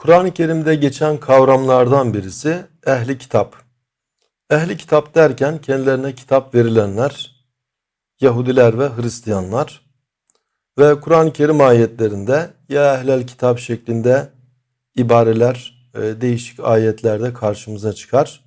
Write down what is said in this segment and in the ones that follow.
Kur'an-ı Kerim'de geçen kavramlardan birisi ehli kitap. Ehli kitap derken kendilerine kitap verilenler, Yahudiler ve Hristiyanlar ve Kur'an-ı Kerim ayetlerinde ya ehlel kitap şeklinde ibareler e, değişik ayetlerde karşımıza çıkar.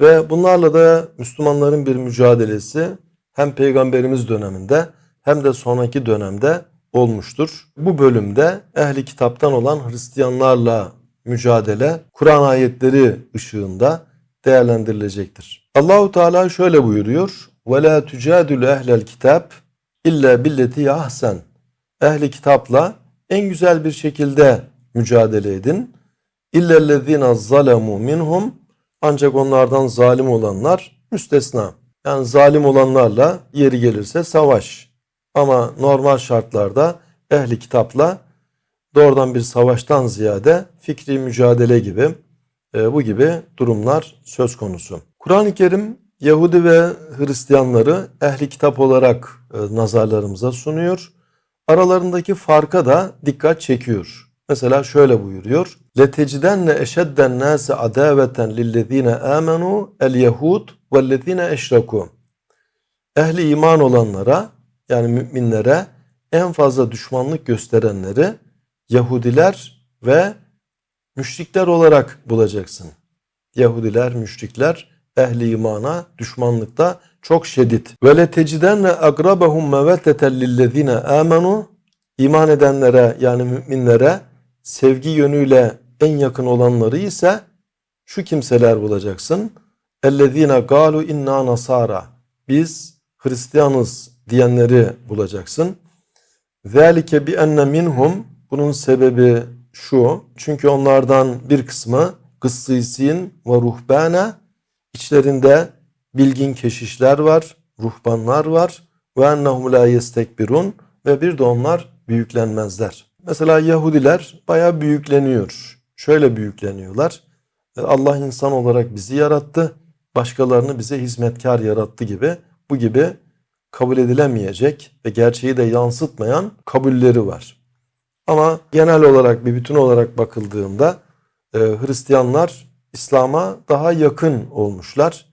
Ve bunlarla da Müslümanların bir mücadelesi hem Peygamberimiz döneminde hem de sonraki dönemde olmuştur. Bu bölümde ehli kitaptan olan Hristiyanlarla mücadele Kur'an ayetleri ışığında değerlendirilecektir. Allahu Teala şöyle buyuruyor: "Ve la tucadil ehlel kitap illa billeti ahsen." Ehli kitapla en güzel bir şekilde mücadele edin. İllellezine zalemu minhum ancak onlardan zalim olanlar müstesna. Yani zalim olanlarla yeri gelirse savaş. Ama normal şartlarda ehli kitapla doğrudan bir savaştan ziyade fikri mücadele gibi e, bu gibi durumlar söz konusu. Kur'an-ı Kerim Yahudi ve Hristiyanları ehli kitap olarak e, nazarlarımıza sunuyor. Aralarındaki farka da dikkat çekiyor. Mesela şöyle buyuruyor. لَتَجِدَنَّ اَشَدَّ النَّاسِ عَدَاوَةً لِلَّذ۪ينَ آمَنُوا الْيَهُودُ وَالَّذ۪ينَ اَشْرَكُوا Ehli iman olanlara yani müminlere en fazla düşmanlık gösterenleri Yahudiler ve müşrikler olarak bulacaksın. Yahudiler, müşrikler ehli imana düşmanlıkta çok şiddet. Ve le tecidenne akrabahum mevetteten lillezine amenu iman edenlere yani müminlere sevgi yönüyle en yakın olanları ise şu kimseler bulacaksın. Ellezine galu inna nasara. Biz Hristiyanız diyenleri bulacaksın. Zalike bi enne minhum bunun sebebi şu. Çünkü onlardan bir kısmı kıssîsin ve ruhbana içlerinde bilgin keşişler var, ruhbanlar var ve ennehum la yestekbirun ve bir de onlar büyüklenmezler. Mesela Yahudiler bayağı büyükleniyor. Şöyle büyükleniyorlar. Allah insan olarak bizi yarattı. Başkalarını bize hizmetkar yarattı gibi bu gibi kabul edilemeyecek ve gerçeği de yansıtmayan kabulleri var. Ama genel olarak bir bütün olarak bakıldığında e, Hristiyanlar İslam'a daha yakın olmuşlar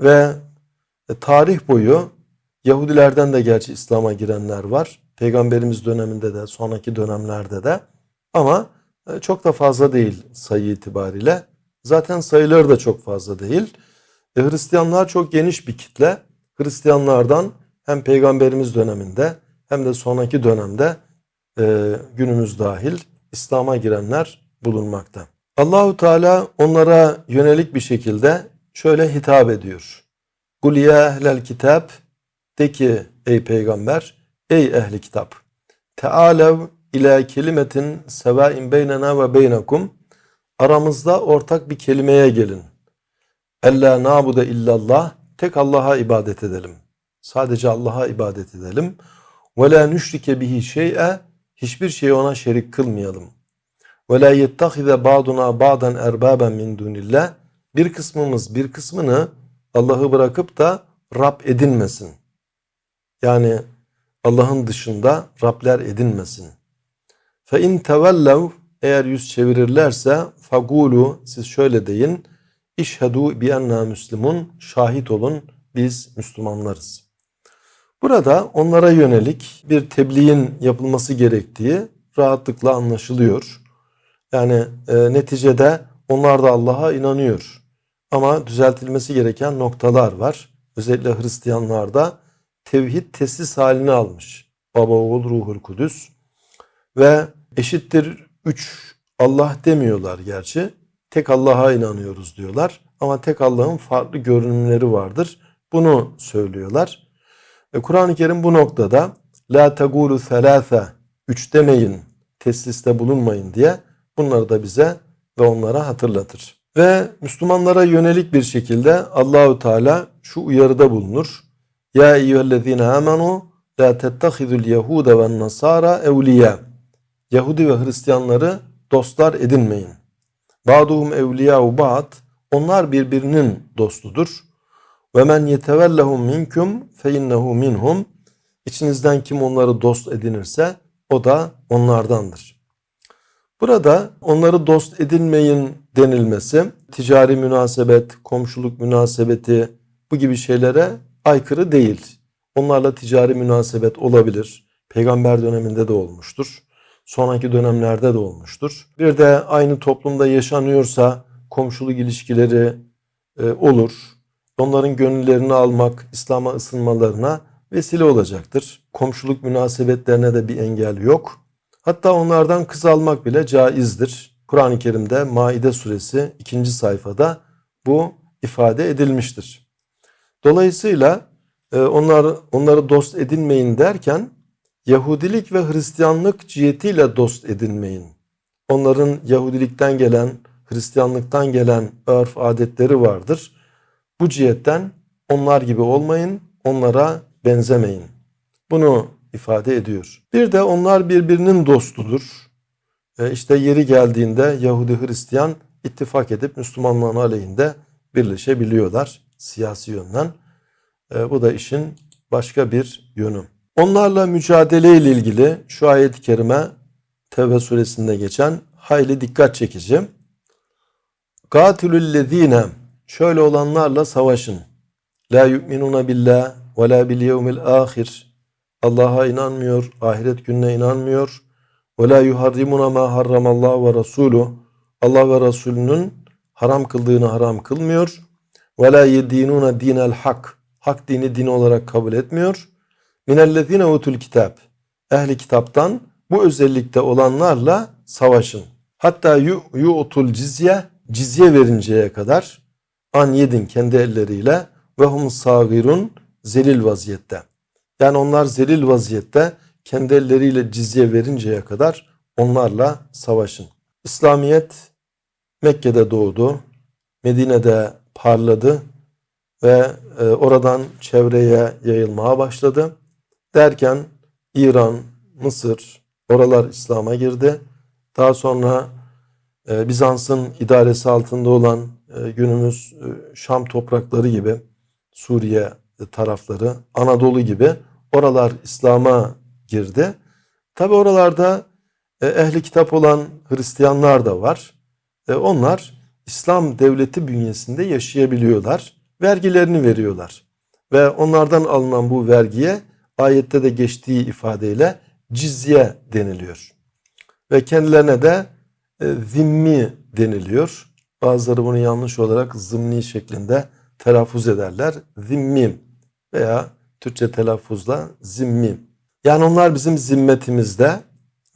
ve e, tarih boyu Yahudilerden de gerçi İslam'a girenler var. Peygamberimiz döneminde de sonraki dönemlerde de ama e, çok da fazla değil sayı itibariyle. Zaten sayıları da çok fazla değil. E, Hristiyanlar çok geniş bir kitle. Hristiyanlardan hem Peygamberimiz döneminde hem de sonraki dönemde e, günümüz dahil İslam'a girenler bulunmakta. Allahu Teala onlara yönelik bir şekilde şöyle hitap ediyor. Kul ya ehlel kitap de ki ey peygamber ey ehli kitap tealev ila kelimetin sevain beynena ve beynekum aramızda ortak bir kelimeye gelin. Ella nabude illallah tek Allah'a ibadet edelim. Sadece Allah'a ibadet edelim. Ve la nüşrike bihi şey'e hiçbir şeyi ona şerik kılmayalım. Ve la yettehize ba'duna ba'dan erbaben min dunillah bir kısmımız bir kısmını Allah'ı bırakıp da Rab edinmesin. Yani Allah'ın dışında Rabler edinmesin. Fe in tevellev eğer yüz çevirirlerse fagulu siz şöyle deyin. İşhedü bi enna müslimun şahit olun biz Müslümanlarız. Burada onlara yönelik bir tebliğin yapılması gerektiği rahatlıkla anlaşılıyor. Yani e, neticede onlar da Allah'a inanıyor. Ama düzeltilmesi gereken noktalar var. Özellikle Hristiyanlarda tevhid tesis halini almış. Baba, oğul, ruhul kudüs. Ve eşittir üç Allah demiyorlar gerçi. Tek Allah'a inanıyoruz diyorlar. Ama tek Allah'ın farklı görünümleri vardır. Bunu söylüyorlar. E, Kur'an-ı Kerim bu noktada La tegulu selâfe Üç demeyin, tesliste bulunmayın diye bunları da bize ve onlara hatırlatır. Ve Müslümanlara yönelik bir şekilde Allahü Teala şu uyarıda bulunur. Ya eyyühellezine amenu la tettehidul yehude ve nasara evliya. Yahudi ve Hristiyanları dostlar edinmeyin. Ba'duhum evliya'u ba'd. Onlar birbirinin dostudur. Ve men yetevellehum minkum fe innehu minhum. İçinizden kim onları dost edinirse o da onlardandır. Burada onları dost edinmeyin denilmesi ticari münasebet, komşuluk münasebeti bu gibi şeylere aykırı değil. Onlarla ticari münasebet olabilir. Peygamber döneminde de olmuştur. Sonraki dönemlerde de olmuştur. Bir de aynı toplumda yaşanıyorsa komşuluk ilişkileri e, olur. Onların gönüllerini almak, İslam'a ısınmalarına vesile olacaktır. Komşuluk münasebetlerine de bir engel yok. Hatta onlardan kız almak bile caizdir. Kur'an-ı Kerim'de Maide suresi 2. sayfada bu ifade edilmiştir. Dolayısıyla e, onlar onları dost edinmeyin derken Yahudilik ve Hristiyanlık cihetiyle dost edinmeyin. Onların Yahudilikten gelen, Hristiyanlıktan gelen örf adetleri vardır. Bu cihetten onlar gibi olmayın, onlara benzemeyin. Bunu ifade ediyor. Bir de onlar birbirinin dostudur. E işte yeri geldiğinde Yahudi Hristiyan ittifak edip Müslümanların aleyhinde birleşebiliyorlar siyasi yönden. E, bu da işin başka bir yönü. Onlarla mücadele ile ilgili şu ayet-i kerime Tevbe suresinde geçen hayli dikkat çekici. Katilüllezine şöyle olanlarla savaşın. La yu'minuna billah ve la bil yevmil ahir. Allah'a inanmıyor, ahiret gününe inanmıyor. Ve la yuharrimuna ma harramallahu ve rasuluh. Allah ve Resulünün haram kıldığını haram kılmıyor. Ve la yedinuna dinel hak. Hak dini din olarak kabul etmiyor. Minellezine utul kitap. Ehli kitaptan bu özellikte olanlarla savaşın. Hatta yu, yu'tul cizye cizye verinceye kadar an yedin kendi elleriyle ve hum sagirun zelil vaziyette. Yani onlar zelil vaziyette kendi elleriyle cizye verinceye kadar onlarla savaşın. İslamiyet Mekke'de doğdu. Medine'de parladı ve e, oradan çevreye yayılmaya başladı. Derken İran, Mısır, oralar İslam'a girdi. Daha sonra e, Bizans'ın idaresi altında olan günümüz e, Şam toprakları gibi Suriye tarafları, Anadolu gibi oralar İslam'a girdi. Tabi oralarda e, ehli kitap olan Hristiyanlar da var. E, onlar İslam devleti bünyesinde yaşayabiliyorlar. Vergilerini veriyorlar. Ve onlardan alınan bu vergiye ayette de geçtiği ifadeyle cizye deniliyor. Ve kendilerine de e, zimmi deniliyor. Bazıları bunu yanlış olarak zımni şeklinde telaffuz ederler. Zimmim veya Türkçe telaffuzla zimmim. Yani onlar bizim zimmetimizde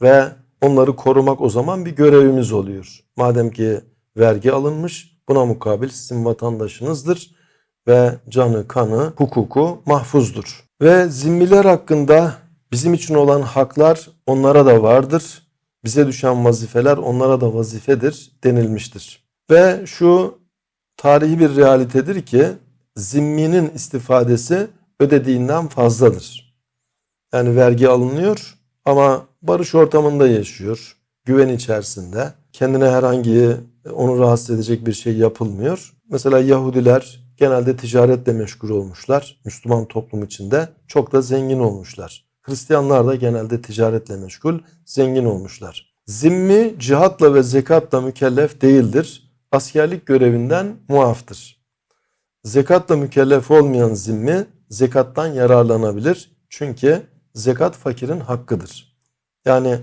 ve onları korumak o zaman bir görevimiz oluyor. Madem ki vergi alınmış buna mukabil sizin vatandaşınızdır ve canı, kanı, hukuku mahfuzdur. Ve zimmiler hakkında bizim için olan haklar onlara da vardır. Bize düşen vazifeler onlara da vazifedir denilmiştir. Ve şu tarihi bir realitedir ki zimminin istifadesi ödediğinden fazladır. Yani vergi alınıyor ama barış ortamında yaşıyor, güven içerisinde. Kendine herhangi onu rahatsız edecek bir şey yapılmıyor. Mesela Yahudiler genelde ticaretle meşgul olmuşlar. Müslüman toplum içinde çok da zengin olmuşlar. Hristiyanlar da genelde ticaretle meşgul, zengin olmuşlar. Zimmi cihatla ve zekatla mükellef değildir. Askerlik görevinden muaftır. Zekatla mükellef olmayan zimmi zekattan yararlanabilir. Çünkü zekat fakirin hakkıdır. Yani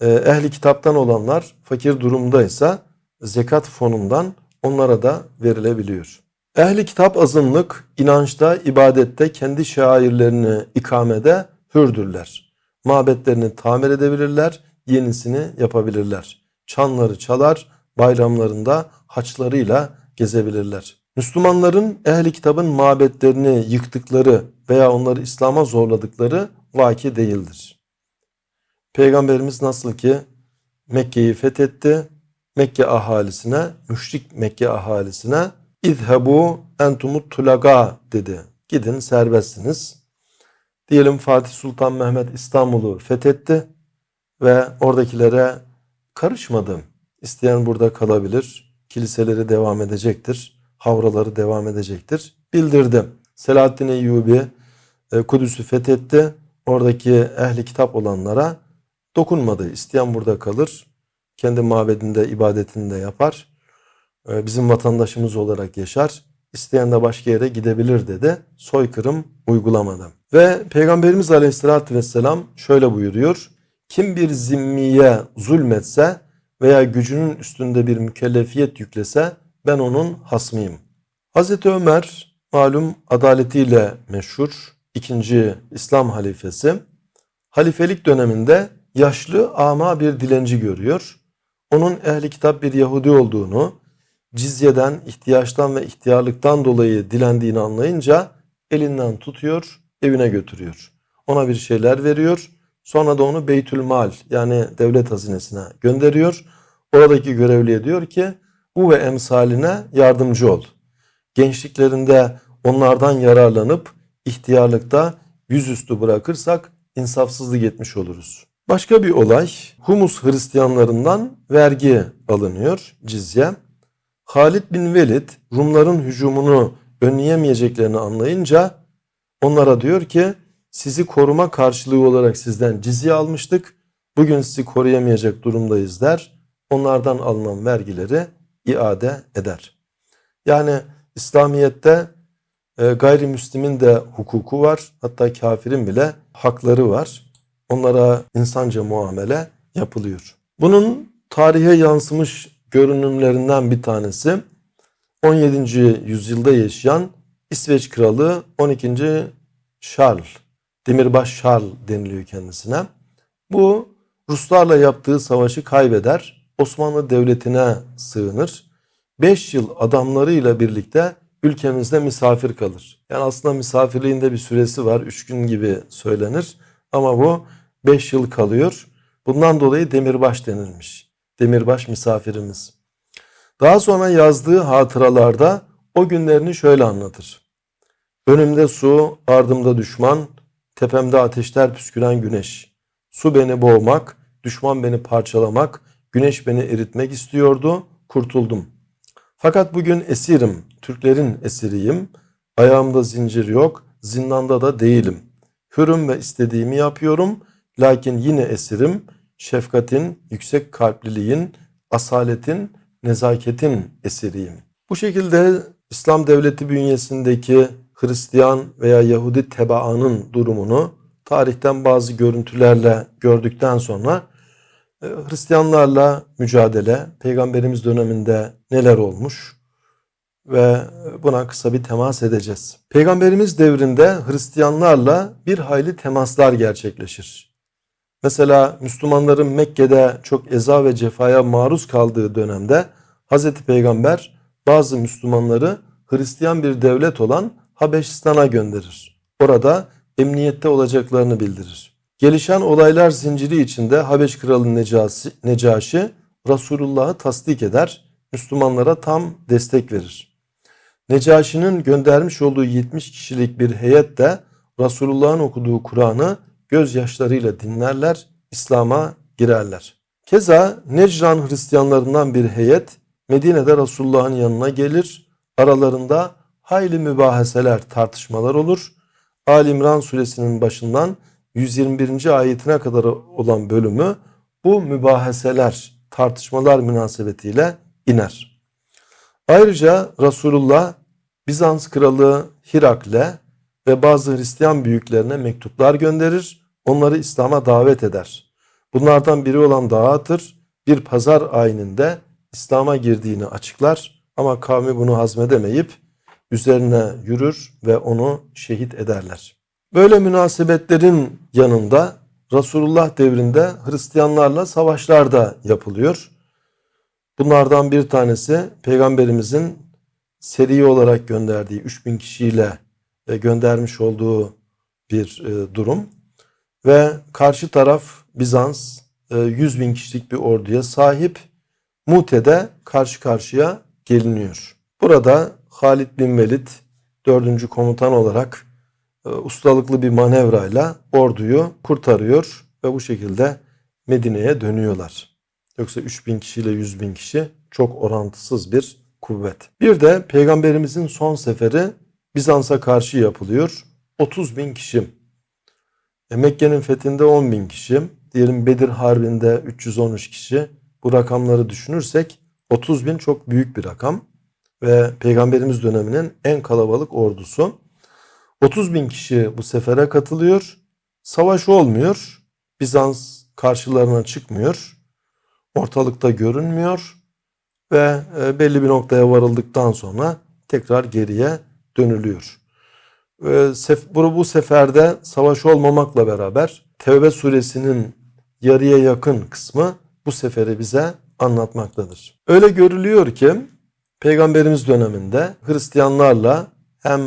e, ehli kitaptan olanlar fakir durumdaysa zekat fonundan onlara da verilebiliyor. Ehli kitap azınlık inançta, ibadette, kendi şairlerini ikamede hürdürler. Mabetlerini tamir edebilirler, yenisini yapabilirler. Çanları çalar, bayramlarında haçlarıyla gezebilirler. Müslümanların ehli kitabın mabetlerini yıktıkları veya onları İslam'a zorladıkları vaki değildir. Peygamberimiz nasıl ki Mekke'yi fethetti, Mekke ahalisine, müşrik Mekke ahalisine İzhebu entumut tulaga dedi. Gidin serbestsiniz. Diyelim Fatih Sultan Mehmet İstanbul'u fethetti ve oradakilere karışmadım. İsteyen burada kalabilir. Kiliseleri devam edecektir. Havraları devam edecektir. Bildirdim. Selahaddin Eyyubi e, Kudüs'ü fethetti. Oradaki ehli kitap olanlara dokunmadı. İsteyen burada kalır. Kendi mabedinde ibadetini de yapar. E, bizim vatandaşımız olarak yaşar. İsteyen de başka yere gidebilir dedi. Soykırım uygulamadan. Ve Peygamberimiz Aleyhisselatü Vesselam şöyle buyuruyor. Kim bir zimmiye zulmetse veya gücünün üstünde bir mükellefiyet yüklese ben onun hasmıyım. Hazreti Ömer malum adaletiyle meşhur ikinci İslam halifesi. Halifelik döneminde yaşlı ama bir dilenci görüyor. Onun ehli kitap bir Yahudi olduğunu, cizyeden, ihtiyaçtan ve ihtiyarlıktan dolayı dilendiğini anlayınca elinden tutuyor, evine götürüyor. Ona bir şeyler veriyor. Sonra da onu Beytül Mal yani devlet hazinesine gönderiyor. Oradaki görevliye diyor ki bu ve emsaline yardımcı ol. Gençliklerinde onlardan yararlanıp ihtiyarlıkta yüzüstü bırakırsak insafsızlık etmiş oluruz. Başka bir olay Humus Hristiyanlarından vergi alınıyor cizye. Halid bin Velid Rumların hücumunu önleyemeyeceklerini anlayınca onlara diyor ki sizi koruma karşılığı olarak sizden cizye almıştık. Bugün sizi koruyamayacak durumdayız der. Onlardan alınan vergileri iade eder. Yani İslamiyet'te e, gayrimüslimin de hukuku var. Hatta kafirin bile hakları var. Onlara insanca muamele yapılıyor. Bunun tarihe yansımış görünümlerinden bir tanesi 17. yüzyılda yaşayan İsveç kralı 12. Charles, Demirbaş Charles deniliyor kendisine. Bu Ruslarla yaptığı savaşı kaybeder, Osmanlı Devleti'ne sığınır. 5 yıl adamlarıyla birlikte ülkemizde misafir kalır. Yani aslında misafirliğinde bir süresi var. 3 gün gibi söylenir. Ama bu 5 yıl kalıyor. Bundan dolayı demirbaş denilmiş. Demirbaş misafirimiz. Daha sonra yazdığı hatıralarda o günlerini şöyle anlatır. Önümde su, ardımda düşman, tepemde ateşler püsküren güneş. Su beni boğmak, düşman beni parçalamak, güneş beni eritmek istiyordu, kurtuldum. Fakat bugün esirim, Türklerin esiriyim. Ayağımda zincir yok, zindanda da değilim. Hürüm ve istediğimi yapıyorum, lakin yine esirim. Şefkatin, yüksek kalpliliğin, asaletin, nezaketin esiriyim. Bu şekilde İslam devleti bünyesindeki Hristiyan veya Yahudi tebaanın durumunu tarihten bazı görüntülerle gördükten sonra e, Hristiyanlarla mücadele, peygamberimiz döneminde neler olmuş ve buna kısa bir temas edeceğiz. Peygamberimiz devrinde Hristiyanlarla bir hayli temaslar gerçekleşir. Mesela Müslümanların Mekke'de çok eza ve cefaya maruz kaldığı dönemde Hz. Peygamber bazı Müslümanları Hristiyan bir devlet olan Habeşistan'a gönderir. Orada emniyette olacaklarını bildirir. Gelişen olaylar zinciri içinde Habeş Kralı Necasi, Necaşi Resulullah'ı tasdik eder, Müslümanlara tam destek verir. Necaşi'nin göndermiş olduğu 70 kişilik bir heyet de Resulullah'ın okuduğu Kur'an'ı gözyaşlarıyla dinlerler, İslam'a girerler. Keza Necran Hristiyanlarından bir heyet Medine'de Resulullah'ın yanına gelir. Aralarında hayli mübahaseler, tartışmalar olur. Ali İmran suresinin başından 121. ayetine kadar olan bölümü bu mübahaseler, tartışmalar münasebetiyle iner. Ayrıca Resulullah Bizans kralı Hirakle ve bazı Hristiyan büyüklerine mektuplar gönderir, onları İslam'a davet eder. Bunlardan biri olan Dağıtır bir pazar ayininde İslam'a girdiğini açıklar ama kavmi bunu hazmedemeyip üzerine yürür ve onu şehit ederler. Böyle münasebetlerin yanında Resulullah devrinde Hristiyanlarla savaşlar da yapılıyor. Bunlardan bir tanesi Peygamberimizin seri olarak gönderdiği 3000 kişiyle e, göndermiş olduğu bir e, durum. Ve karşı taraf Bizans 100 e, bin kişilik bir orduya sahip Mute'de karşı karşıya geliniyor. Burada Halid bin Velid 4. komutan olarak ustalıklı bir manevrayla orduyu kurtarıyor ve bu şekilde Medine'ye dönüyorlar. Yoksa 3000 kişiyle 100 bin kişi çok orantısız bir kuvvet. Bir de peygamberimizin son seferi Bizans'a karşı yapılıyor. 30 bin kişi. E, Mekke'nin fethinde 10 bin kişi. Diyelim Bedir Harbi'nde 313 kişi. bu rakamları düşünürsek 30 bin çok büyük bir rakam ve Peygamberimiz döneminin en kalabalık ordusu. 30 bin kişi bu sefere katılıyor. Savaş olmuyor. Bizans karşılarına çıkmıyor. Ortalıkta görünmüyor ve e, belli bir noktaya varıldıktan sonra tekrar geriye dönülüyor. E, bu seferde savaş olmamakla beraber Tevbe suresinin yarıya yakın kısmı bu seferi bize anlatmaktadır. Öyle görülüyor ki Peygamberimiz döneminde Hristiyanlarla hem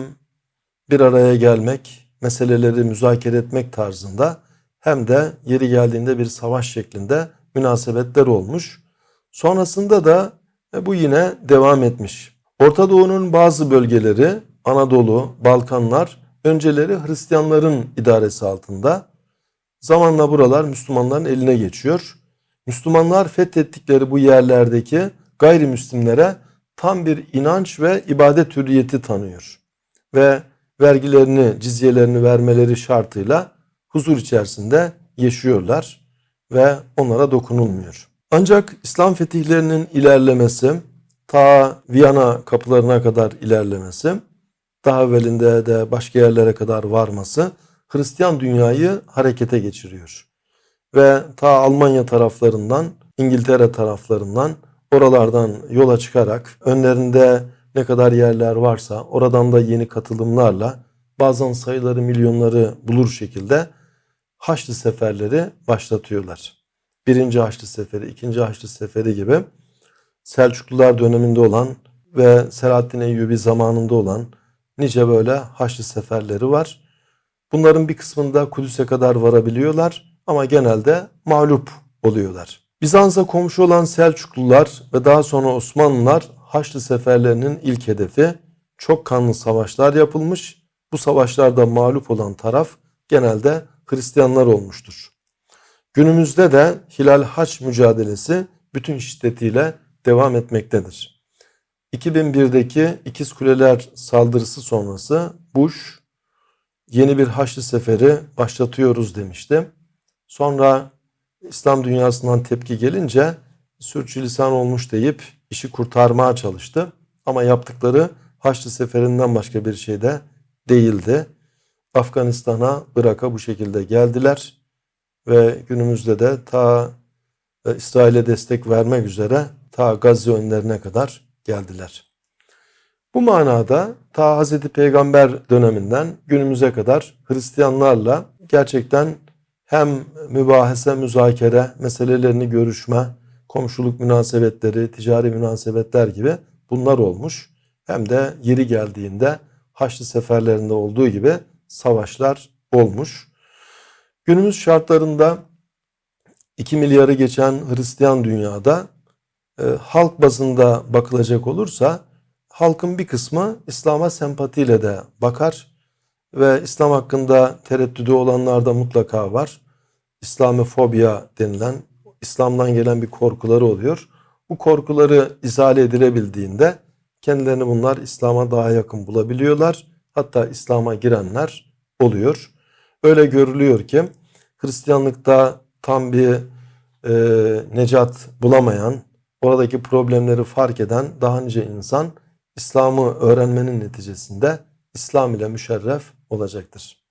bir araya gelmek, meseleleri müzakere etmek tarzında hem de yeri geldiğinde bir savaş şeklinde münasebetler olmuş. Sonrasında da e, bu yine devam etmiş. Orta Doğu'nun bazı bölgeleri Anadolu, Balkanlar önceleri Hristiyanların idaresi altında. Zamanla buralar Müslümanların eline geçiyor. Müslümanlar fethettikleri bu yerlerdeki gayrimüslimlere tam bir inanç ve ibadet hürriyeti tanıyor. Ve vergilerini, cizyelerini vermeleri şartıyla huzur içerisinde yaşıyorlar ve onlara dokunulmuyor. Ancak İslam fetihlerinin ilerlemesi, ta Viyana kapılarına kadar ilerlemesi, daha evvelinde de başka yerlere kadar varması Hristiyan dünyayı harekete geçiriyor. Ve ta Almanya taraflarından, İngiltere taraflarından, oralardan yola çıkarak önlerinde ne kadar yerler varsa oradan da yeni katılımlarla bazen sayıları milyonları bulur şekilde Haçlı seferleri başlatıyorlar. Birinci Haçlı Seferi, ikinci Haçlı Seferi gibi Selçuklular döneminde olan ve Selahaddin Eyyubi zamanında olan nice böyle Haçlı seferleri var. Bunların bir kısmında Kudüs'e kadar varabiliyorlar ama genelde mağlup oluyorlar. Bizans'a komşu olan Selçuklular ve daha sonra Osmanlılar Haçlı seferlerinin ilk hedefi çok kanlı savaşlar yapılmış. Bu savaşlarda mağlup olan taraf genelde Hristiyanlar olmuştur. Günümüzde de Hilal Haç mücadelesi bütün şiddetiyle devam etmektedir. 2001'deki İkiz Kuleler saldırısı sonrası Bush yeni bir Haçlı seferi başlatıyoruz demişti. Sonra İslam dünyasından tepki gelince sürçülisan olmuş deyip işi kurtarmaya çalıştı. Ama yaptıkları Haçlı seferinden başka bir şey de değildi. Afganistan'a, Irak'a bu şekilde geldiler ve günümüzde de ta e, İsrail'e destek vermek üzere ta Gazze önlerine kadar geldiler. Bu manada ta Hz. Peygamber döneminden günümüze kadar Hristiyanlarla gerçekten hem mübahese, müzakere, meselelerini görüşme, komşuluk münasebetleri, ticari münasebetler gibi bunlar olmuş. Hem de yeri geldiğinde Haçlı seferlerinde olduğu gibi savaşlar olmuş. Günümüz şartlarında 2 milyarı geçen Hristiyan dünyada e, halk bazında bakılacak olursa halkın bir kısmı İslam'a sempatiyle de bakar ve İslam hakkında tereddüdü olanlar da mutlaka var. İslamofobya denilen İslam'dan gelen bir korkuları oluyor. Bu korkuları izale edilebildiğinde kendilerini bunlar İslam'a daha yakın bulabiliyorlar. Hatta İslam'a girenler oluyor. Öyle görülüyor ki Hristiyanlıkta tam bir e, necat bulamayan, oradaki problemleri fark eden daha nice insan İslam'ı öğrenmenin neticesinde İslam ile müşerref olacaktır.